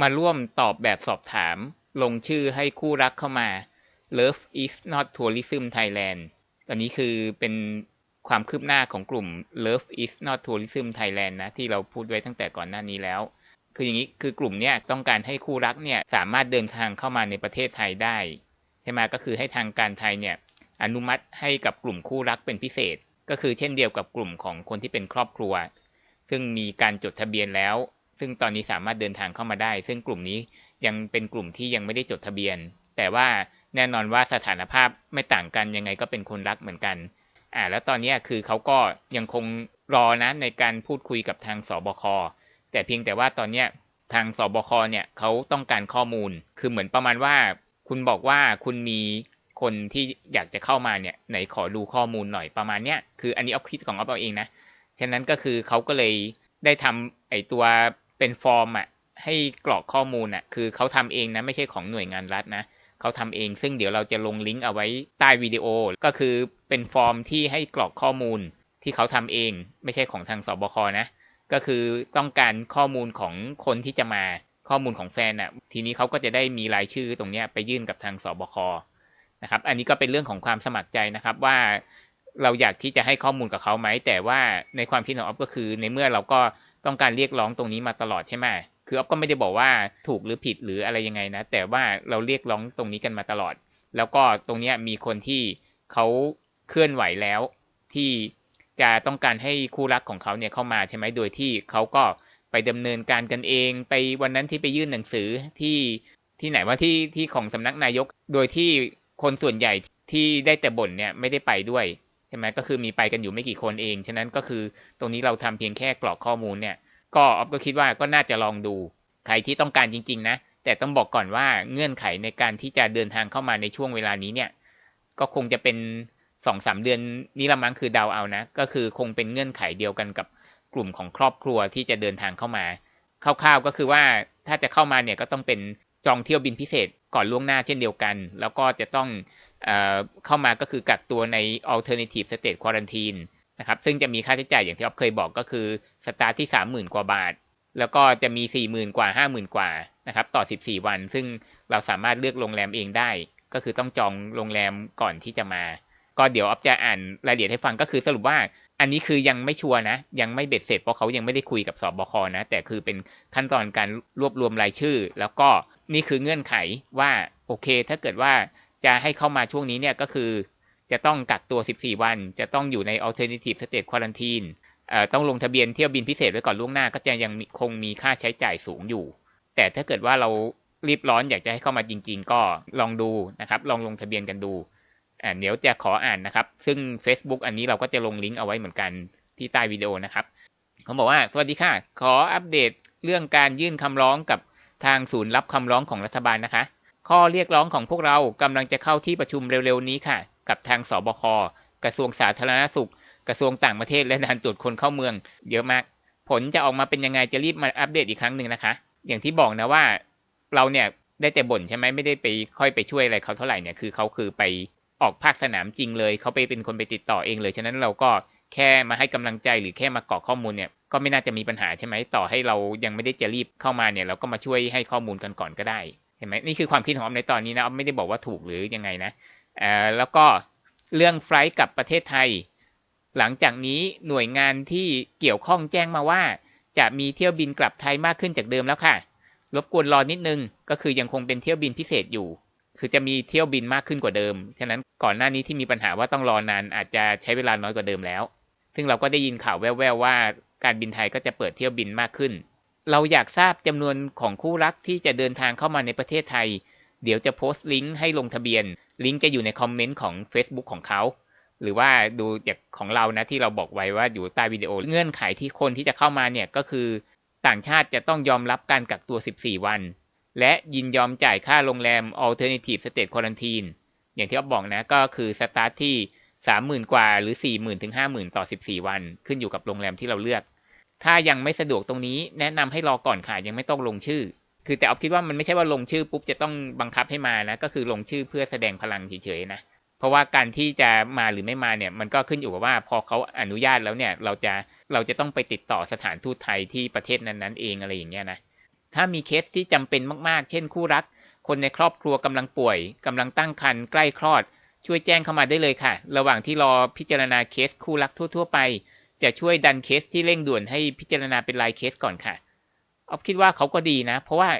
มาร่วมตอบแบบสอบถาม ลงชื่อให้คู่รักเข้ามา Love is not tourism Thailand ตอนนี้คือเป็นความคืบหน้าของกลุ่ม Love is not tourism Thailand นะ ที่เราพูดไว้ตั้งแต่ก่อนหน้านี้แล้ว คืออย่างนี้คือกลุ่มเนี้ยต้องการให้คู่รักเนี่ยสามารถเดินทางเข้ามาในประเทศไทยได้ใช่ไหมก็คือให้ทางการไทยเนี่ยอนุมัติให้กับกลุ่มคู่รักเป็นพิเศษ ก็คือเช่นเดียวกับกลุ่มของคนที่เป็นครอบครัว ซึ่งมีการจดทะเบียนแล้ว ซึ่งตอนนี้สามารถเดินทางเข้ามาได้ ซึ่งกลุ่มนี้ยังเป็นกลุ่มที่ยังไม่ได้จดทะเบียน แต่ว่าแน่นอนว่าสถานภาพไม่ต่างกันยังไงก็เป็นคนรักเหมือนกัน อ่า แล้วตอนนี้คือเขาก็ยังคงรอนะในการพูดคุยกับทางสบค แต่เพียงแต่ว่าตอนนี้ทางสบคเนี่ยเขาต้องการข้อมูล คือเหมือนประมาณว่า คุณบอกว่าคุณมีคนที่อยากจะเข้ามาเนี่ยไหนขอดูข้อมูลหน่อยประมาณเนี้ยคืออันนี้เอาคิดของเอาเองนะ ฉะนั้นก็คือเขาก็เลยได้ทำไอตัว เป็นฟอร์มอะให้กรอกข้อมูลอะคือเขาทำเองนะไม่ใช่ของหน่วยงานรัฐนะเขาทำเอง ซึ่งเดี๋ยวเราจะลงลิงก์เอาไว้ใต้วิดีโอ ก็คือเป็นฟอร์มที่ให้กรอกข้อมูลที่เขาทำเอง ไม่ใช่ของทางสบคนะ ก็คือต้องการข้อมูลของคนที่จะมาข้อมูลของแฟนอะ ทีนี้เขาก็จะได้มีรายชื่อตรงนี้ไปยื่นกับทางสบคนะครับ อันนี้ก็เป็นเรื่องของความสมัครใจนะครับว่าเราอยากที่จะให้ข้อมูลกับเขาไหม แต่ว่าในความคิดของออฟก็คือ ในเมื่อเราก็ ต้องการเรียกร้องตรงนี้มาตลอดใช่ไหมคือออฟก็ไม่ได้บอกว่าถูกหรือผิดหรืออะไรยังไงนะ แต่ว่าเราเรียกร้องตรงนี้กันมาตลอด แล้วก็ตรงนี้มีคนที่เขาเคลื่อนไหวแล้ว ที่จะต้องการให้คู่รักของเขาเนี่ยเข้ามาใช่ไหมโดยที่เขาก็ไปดำเนินการกันเอง ไปวันนั้นที่ไปยื่นหนังสือที่ที่ไหนว่าที่ที่ของสำนักนายก โดยที่คนส่วนใหญ่ที่ได้แต่บ่นเนี่ยไม่ได้ไปด้วย ช่ไหมก็คือมีไปกันอยู่ไม่กี่คนเอง ฉะนั้นก็คือตรงนี้เราทำเพียงแค่กรอกข้อมูลเนี่ย ก็ออฟก็คิดว่าก็น่าจะลองดูใครที่ต้องการจริง ๆ นะ แต่ต้องบอกก่อนว่าเงื่อนไขในการที่จะเดินทางเข้ามาในช่วงเวลานี้เนี่ย ก็คงจะเป็นสองสามเดือนนี้ละมั้งคือเดาเอานะ ก็คือคงเป็นเงื่อนไขเดียวกันกับกลุ่มของครอบครัวที่จะเดินทางเข้ามา คร่าวๆก็คือว่าถ้าจะเข้ามาเนี่ยก็ต้องเป็นจองเที่ยวบินพิเศษก่อนล่วงหน้าเช่นเดียวกัน แล้วก็จะต้อง เข้ามาก็คือกักตัวใน alternative state quarantine นะครับ ซึ่งจะมีค่าใช้จ่ายอย่างที่อ๊อฟเคยบอกก็คือสตาร์ทที่สามหมื่นกว่าบาท แล้วก็จะมีสี่หมื่นกว่าห้าหมื่นกว่านะครับ ต่อสิบสี่วัน ซึ่งเราสามารถเลือกโรงแรมเองได้ ก็คือต้องจองโรงแรมก่อนที่จะมา ก็เดี๋ยวอ๊อฟจะอ่านรายละเอียดให้ฟังก็คือสรุปว่าอันนี้คือยังไม่ชัวร์นะ ยังไม่เบ็ดเสร็จเพราะเขายังไม่ได้คุยกับสบบคนะ แต่คือเป็นขั้นตอนการรวบรวมรายชื่อ แล้วก็นี่คือเงื่อนไขว่าโอเค ถ้าเกิดว่า จะให้เข้ามาช่วงนี้เนี่ยก็คือ จะต้องกักตัว 14 วัน จะต้องอยู่ใน alternative state quarantine ต้องลงทะเบียนเที่ยวบินพิเศษไว้ก่อนล่วงหน้า ก็จะยังคงมีค่าใช้จ่ายสูงอยู่ แต่ถ้าเกิดว่าเรารีบร้อนอยากจะให้เข้ามาจริง ๆ ก็ลองดูนะครับ ลองลงทะเบียนกันดูเดี๋ยวจะขออ่านนะครับ ซึ่ง Facebook อันนี้เราก็จะลงลิงก์เอาไว้เหมือนกันที่ใต้วิดีโอนะครับเขาบอกว่า สวัสดีค่ะ ขออัปเดตเรื่องการยื่นคำร้องกับทางศูนย์รับคำร้องของรัฐบาลนะคะ ข้อเรียกร้องของพวกเรากำลังจะเข้าที่ประชุมเร็วๆนี้ค่ะ กับทางสบค กระทรวงสาธารณสุข กระทรวงต่างประเทศและด่านตรวจคนเข้าเมือง เยอะมาก ผลจะออกมาเป็นยังไงจะรีบมาอัปเดตอีกครั้งหนึ่งนะคะ อย่างที่บอกนะว่า เราเนี่ยได้แต่บ่นใช่ไหมไม่ได้ไปค่อยไปช่วยอะไรเขาเท่าไหร่เนี่ยคือเขาคือไปออกภาคสนามจริงเลยเขาไปเป็นคนไปติดต่อเองเลยฉะนั้นเราก็แค่มาให้กำลังใจหรือแค่มากรอกข้อมูลเนี่ยก็ไม่น่าจะมีปัญหาใช่ไหมต่อให้เรายังไม่ได้จะรีบเข้ามาเนี่ยเราก็มาช่วยให้ข้อมูลกันก่อนก็ได้ ห็นไหมนี่คือความคิดของออมในตอนนี้นะออมไม่ได้บอกว่าถูกหรือยังไงนะเอ่าแล้วก็เรื่องไฟล์กับประเทศไทย หลังจากนี้หน่วยงานที่เกี่ยวข้องแจ้งมาว่า จะมีเที่ยวบินกลับไทยมากขึ้นจากเดิมแล้วค่ะ รบกวนรอนิดนึง ก็คือยังคงเป็นเที่ยวบินพิเศษอยู่ คือจะมีเที่ยวบินมากขึ้นกว่าเดิม ฉะนั้นก่อนหน้านี้ที่มีปัญหาว่าต้องรอนานอาจจะใช้เวลาน้อยกว่าเดิมแล้ว ซึ่งเราก็ได้ยินข่าวแว่วๆว่า การบินไทยก็จะเปิดเที่ยวบินมากขึ้น เราอยากทราบจำนวนของคู่รักที่จะเดินทางเข้ามาในประเทศไทย เดี๋ยวจะโพสต์ลิงก์ให้ลงทะเบียน ลิงก์จะอยู่ในคอมเมนต์ของ Facebook ของเขา หรือว่าดูจากของเรานะที่เราบอกไว้ว่าอยู่ใต้วิดีโอ เงื่อนไขที่คนที่จะเข้ามาเนี่ยก็คือ ต่างชาติจะต้องยอมรับการกักตัว 14 วัน และยินยอมจ่ายค่าโรงแรม Alternative State Quarantine อย่างที่อ๊อฟบอกนะก็คือสตาร์ทที่ 30,000 กว่าหรือ 40,000ถึง50,000 ต่อ 14 วัน ขึ้นอยู่กับโรงแรมที่เราเลือก ถ้ายังไม่สะดวกตรงนี้ แนะนำให้รอก่อนค่ะยังไม่ต้องลงชื่อ คือแต่ออฟคิดว่ามันไม่ใช่ว่าลงชื่อปุ๊บจะต้องบังคับให้มานะก็คือลงชื่อเพื่อแสดงพลังเฉยๆนะเพราะว่าการที่จะมาหรือไม่มาเนี่ยมันก็ขึ้นอยู่กับว่าพอเขาอนุญาตแล้วเนี่ยเราจะเราจะต้องไปติดต่อสถานทูตไทยที่ประเทศนั้นๆเองอะไรอย่างเงี้ยนะถ้ามีเคสที่จำเป็นมากๆ เช่นคู่รัก คนในครอบครัวกำลังป่วยกำลังตั้งครรภ์ใกล้คลอด ช่วยแจ้งเข้ามาได้เลยค่ะ ระหว่างที่รอพิจารณาเคสคู่รักทั่ว ๆ ไป จะช่วยดันเคสที่เร่งด่วนให้พิจารณาเป็นรายเคสก่อนค่ะออฟคิดว่าเขาก็ดีนะ เพราะว่า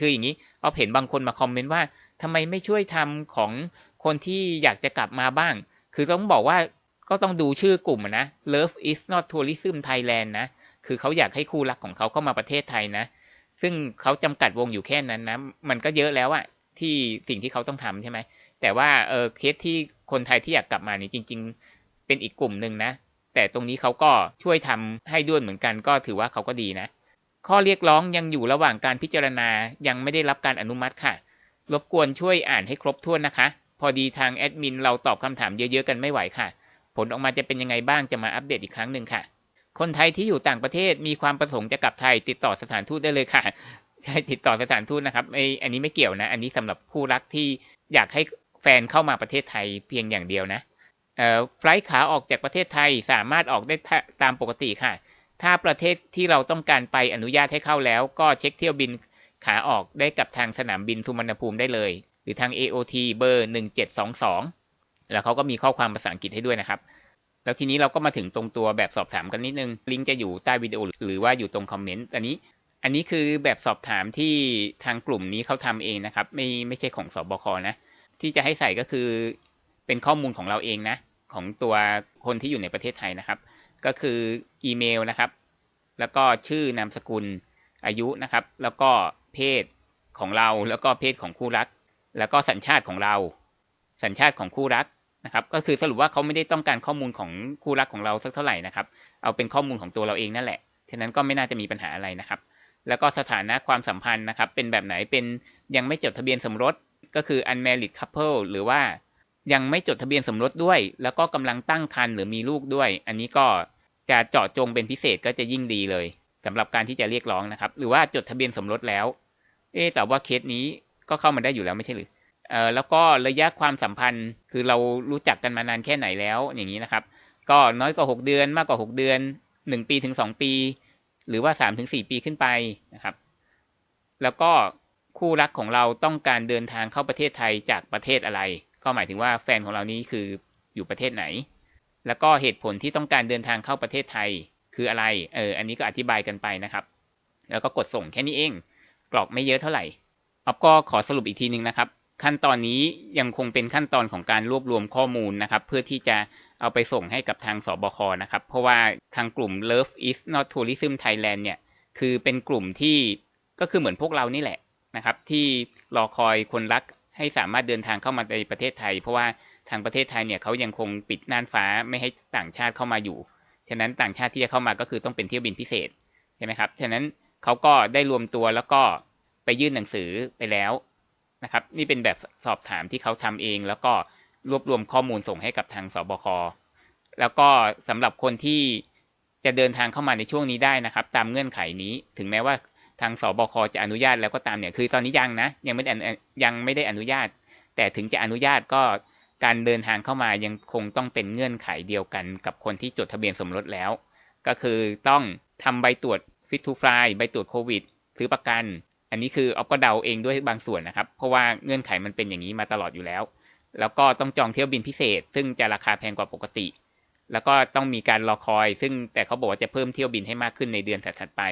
คืออย่างนี้ออฟเห็นบางคนมาคอมเมนต์ว่าทำไมไม่ช่วยทำของคนที่อยากจะกลับมาบ้าง คือต้องบอกว่าก็ต้องดูชื่อกลุ่มนะ Love is not tourism Thailand นะ คือเขาอยากให้คู่รักของเขาเข้ามาประเทศไทยนะ ซึ่งเขาจำกัดวงอยู่แค่นั้นนะ มันก็เยอะแล้วอะที่สิ่งที่เขาต้องทำใช่ไหม แต่ว่าเออเคสที่คนไทยที่อยากกลับมานี่จริง ๆ เป็นอีกกลุ่มหนึ่งนะ แต่ตรงนี้เขาก็ช่วยทำให้ด้วยเหมือนกันก็ถือว่าเขาก็ดีนะ ข้อเรียกร้องยังอยู่ระหว่างการพิจารณายังไม่ได้รับการอนุมัติค่ะ รบกวนช่วยอ่านให้ครบถ้วนนะคะ พอดีทางแอดมินเราตอบคำถามเยอะๆกันไม่ไหวค่ะ ผลออกมาจะเป็นยังไงบ้างจะมาอัปเดตอีกครั้งหนึ่งค่ะ คนไทยที่อยู่ต่างประเทศมีความประสงค์จะกลับไทยติดต่อสถานทูตได้เลยค่ะใช่ติดต่อสถานทูตนะครับไออันนี้ไม่เกี่ยวนะ อันนี้สำหรับคู่รักที่อยากให้แฟนเข้ามาประเทศไทยเพียงอย่างเดียวนะ ไฟล์ขาออกจากประเทศไทยสามารถออกได้ตามปกติค่ะ ถ้าประเทศที่เราต้องการไปอนุญาตให้เข้าแล้ว ก็เช็คเที่ยวบินขาออกได้กับทางสนามบินสุวรรณภูมิได้เลย หรือทาง AOT เบอร์ 1722 แล้วเขาก็มีข้อความภาษาอังกฤษให้ด้วยนะครับ แล้วทีนี้เราก็มาถึงตรงตัวแบบสอบถามกันนิดนึง ลิงก์จะอยู่ใต้วิดีโอหรือว่าอยู่ตรงคอมเมนต์ อันนี้ อันนี้คือแบบสอบถามที่ทางกลุ่มนี้เขาทำเองนะครับ ไม่ไม่ใช่ของสอบคนะ ที่จะให้ใส่ก็คือ เป็นข้อมูลของเราเองนะ ของตัวคนที่อยู่ในประเทศไทยนะครับ ก็คืออีเมลนะครับ แล้วก็ชื่อนามสกุลอายุนะครับ แล้วก็เพศของเราแล้วก็เพศของคู่รัก แล้วก็สัญชาติของเรา สัญชาติของคู่รักนะครับ ก็คือสรุปว่าเขาไม่ได้ต้องการข้อมูลของคู่รักของเราสักเท่าไหร่นะครับ เอาเป็นข้อมูลของตัวเราเองนั่นแหละฉะนั้นก็ไม่น่าจะมีปัญหาอะไรนะครับ แล้วก็สถานะความสัมพันธ์นะครับ เป็นแบบไหนเป็นยังไม่จดทะเบียนสมรสก็คือ unmarried couple หรือว่า ยังไม่จดทะเบียนสมรสด้วย แล้วก็กำลังตั้งครรภ์หรือมีลูกด้วย อันนี้ก็จะเจาะจงเป็นพิเศษก็จะยิ่งดีเลยสำหรับการที่จะเรียกร้องนะครับ หรือว่าจดทะเบียนสมรสแล้ว เอ๊แต่ว่าเคสนี้ก็เข้ามาได้อยู่แล้วไม่ใช่หรือเออแล้วก็ระยะความสัมพันธ์คือเรารู้จักกันมานานแค่ไหนแล้วอย่างนี้นะครับ ก็น้อยกว่า 6 เดือนมากกว่า 6 เดือน 1 ปีถึง 2 ปี หรือว่า3ถึง4ปีขึ้นไปนะครับ แล้วก็คู่รักของเราต้องการเดินทางเข้าประเทศไทยจากประเทศอะไร ก็หมายถึงว่าแฟนของเรานี้คืออยู่ประเทศไหน แล้วก็เหตุผลที่ต้องการเดินทางเข้าประเทศไทยคืออะไร เออ อันนี้ก็อธิบายกันไปนะครับ แล้วก็กดส่งแค่นี้เอง กรอกไม่เยอะเท่าไหร่ออฟก็ขอสรุปอีกทีหนึ่งนะครับ ขั้นตอนนี้ยังคงเป็นขั้นตอนของการรวบรวมข้อมูลนะครับ เพื่อที่จะเอาไปส่งให้กับทางสบคนะครับ เพราะว่าทางกลุ่ม Love is not tourism Thailand เนี่ย คือเป็นกลุ่มที่ก็คือเหมือนพวกเรานี่แหละนะครับ ที่รอคอยคนรัก ให้สามารถเดินทางเข้ามาในประเทศไทย เพราะว่าทางประเทศไทยเนี่ยเขายังคงปิดน่านฟ้าไม่ให้ต่างชาติเข้ามาอยู่ ฉะนั้นต่างชาติที่จะเข้ามาก็คือต้องเป็นเที่ยวบินพิเศษใช่ไหมครับ ฉะนั้นเขาก็ได้รวมตัวแล้วก็ไปยื่นหนังสือไปแล้วนะครับ นี่เป็นแบบสอบถามที่เขาทำเอง แล้วก็รวบรวมข้อมูลส่งให้กับทางสบค แล้วก็สำหรับคนที่จะเดินทางเข้ามาในช่วงนี้ได้นะครับ ตามเงื่อนไขนี้ ถึงแม้ว่า ทางสบคจะอนุญาตแล้วก็ตามเนี่ยคือตอนนี้ยังนะยังไม่ได้ยังไม่ได้อนุญาต แต่ถึงจะอนุญาตก็การเดินทางเข้ามายังคงต้องเป็นเงื่อนไขเดียวกันกับคนที่จดทะเบียนสมรสแล้ว ก็คือต้องทำใบตรวจฟิตทูฟลายใบตรวจโควิดซื้อประกัน อันนี้คือออฟก็เดาเองด้วยบางส่วนนะครับ เพราะว่าเงื่อนไขมันเป็นอย่างนี้มาตลอดอยู่แล้ว แล้วก็ต้องจองเที่ยวบินพิเศษ ซึ่งจะราคาแพงกว่าปกติ แล้วก็ต้องมีการรอคอย ซึ่งแต่เขาบอกว่าจะเพิ่มเที่ยวบินให้มากขึ้นในเดือนถัดๆไป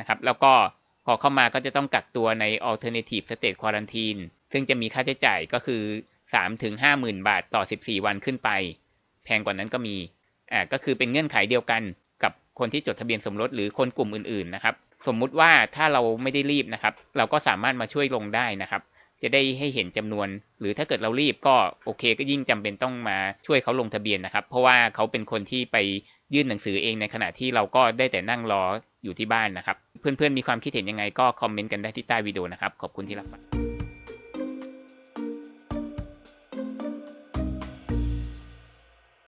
นะครับ แล้วก็ พอเข้ามาก็จะต้องกักตัวใน alternative state quarantine ซึ่งจะมีค่าใช้จ่ายก็คือ3ถึง5 0,000 บาทต่อ 14 วันขึ้นไป แพงกว่านั้นก็มีอ่าก็คือเป็นเงื่อนไขเดียวกันกับคนที่จดทะเบียนสมรสหรือคนกลุ่มอื่นๆนะครับ สมมุติว่าถ้าเราไม่ได้รีบนะครับ เราก็สามารถมาช่วยลงได้นะครับ จะได้ให้เห็นจำนวน หรือถ้าเกิดเรารีบก็โอเค ก็ยิ่งจำเป็นต้องมาช่วยเขาลงทะเบียนนะครับ เพราะว่าเขาเป็นคนที่ไปยื่นหนังสือเองในขณะที่เราก็ได้แต่นั่งรอ อยู่ที่บ้านนะครับ เพื่อนๆมีความคิดเห็นยังไงก็คอมเมนต์กันได้ที่ใต้วิดีโอนะครับ ขอบคุณที่รับฟัง